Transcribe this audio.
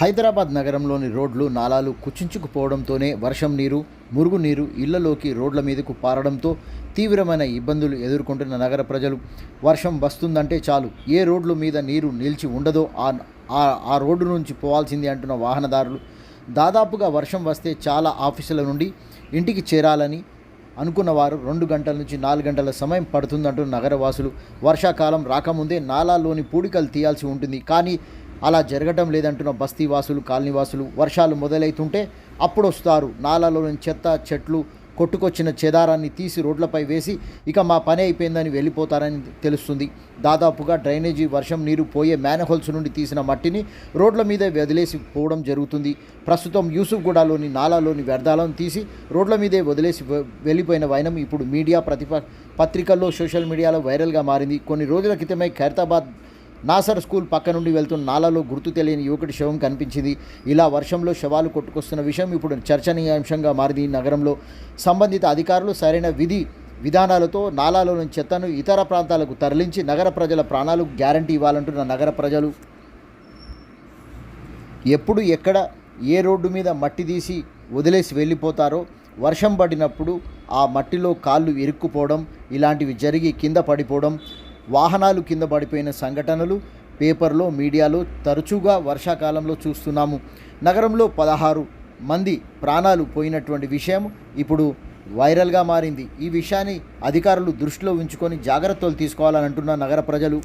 హైదరాబాద్ నగరంలోని రోడ్లు నాలాలు కుచించుకుపోవడంతోనే వర్షం నీరు మురుగునీరు ఇళ్ళలోకి రోడ్ల మీదకు పారడంతో తీవ్రమైన ఇబ్బందులు ఎదుర్కొంటున్న నగర ప్రజలు వర్షం వస్తుందంటే చాలు. ఏ రోడ్ల మీద నీరు నిలిచి ఉండదో ఆ ఆ- రోడ్డు నుంచి పోవాల్సింది అంటున్న వాహనదారులు. దాదాపుగా వర్షం వస్తే చాలా ఆఫీసుల నుండి ఇంటికి చేరాలని అనుకున్న వారు రెండు గంటల నుంచి నాలుగు గంటల సమయం పడుతుందంటున్న నగరవాసులు. వర్షాకాలం రాకముందే నాలాల్లోని పూడికలు తీయాల్సి ఉంటుంది. కానీ అలా జరగటం లేదంటున్న బస్తీవాసులు కాలనీవాసులు వర్షాలు మొదలైతుంటే అప్పుడు వస్తారు నాలాలోని చెత్త చెట్లు కొట్టుకొచ్చిన చెదారాన్ని తీసి రోడ్లపై వేసి ఇక మా పని అయిపోయిందని వెళ్ళిపోతారని తెలుస్తుంది. దాదాపుగా డ్రైనేజీ వర్షం నీరు పోయే మ్యాన్హోల్స్ నుండి తీసిన మట్టిని రోడ్ల మీద వదిలేసి పోవడం జరుగుతుంది. ప్రస్తుతం యూసుఫ్గూడలోని నాలాలోని వ్యర్థాలను తీసి రోడ్ల మీదే వదిలేసి వెళ్ళిపోయిన వైనం ఇప్పుడు మీడియా ప్రతిప పత్రికల్లో సోషల్ మీడియాలో వైరల్గా మారింది. కొన్ని రోజుల క్రితమే ఖైరతాబాద్ నాసర్ స్కూల్ పక్క నుండి వెళ్తున్న నాలలో గుర్తు తెలియని యువకుడి శవం కనిపించింది. ఇలా వర్షంలో శవాలు కొట్టుకొస్తున్న విషయం ఇప్పుడు చర్చనీయాంశంగా మారింది. నగరంలో సంబంధిత అధికారులు సరైన విధి విధానాలతో నాలాలోని చెత్తను ఇతర ప్రాంతాలకు తరలించి నగర ప్రజల ప్రాణాలు గ్యారంటీ ఇవ్వాలంటున్న నగర ప్రజలు. ఎప్పుడు ఎక్కడ ఏ రోడ్డు మీద మట్టి తీసి వదిలేసి వెళ్ళిపోతారో వర్షం పడినప్పుడు ఆ మట్టిలో కాళ్ళు ఇరుక్కుపోవడం ఇలాంటివి జరిగి కింద పడిపోవడం వాహనాలు కింద పడిపోయిన సంఘటనలు పేపర్లో మీడియాలో తరచుగా వర్షాకాలంలో చూస్తున్నాము. నగరంలో పదహారు మంది ప్రాణాలు పోయినటువంటి విషయం ఇప్పుడు వైరల్గా మారింది. ఈ విషయాన్ని అధికారులు దృష్టిలో ఉంచుకొని జాగ్రత్తలు తీసుకోవాలని అంటున్న నగర ప్రజలు.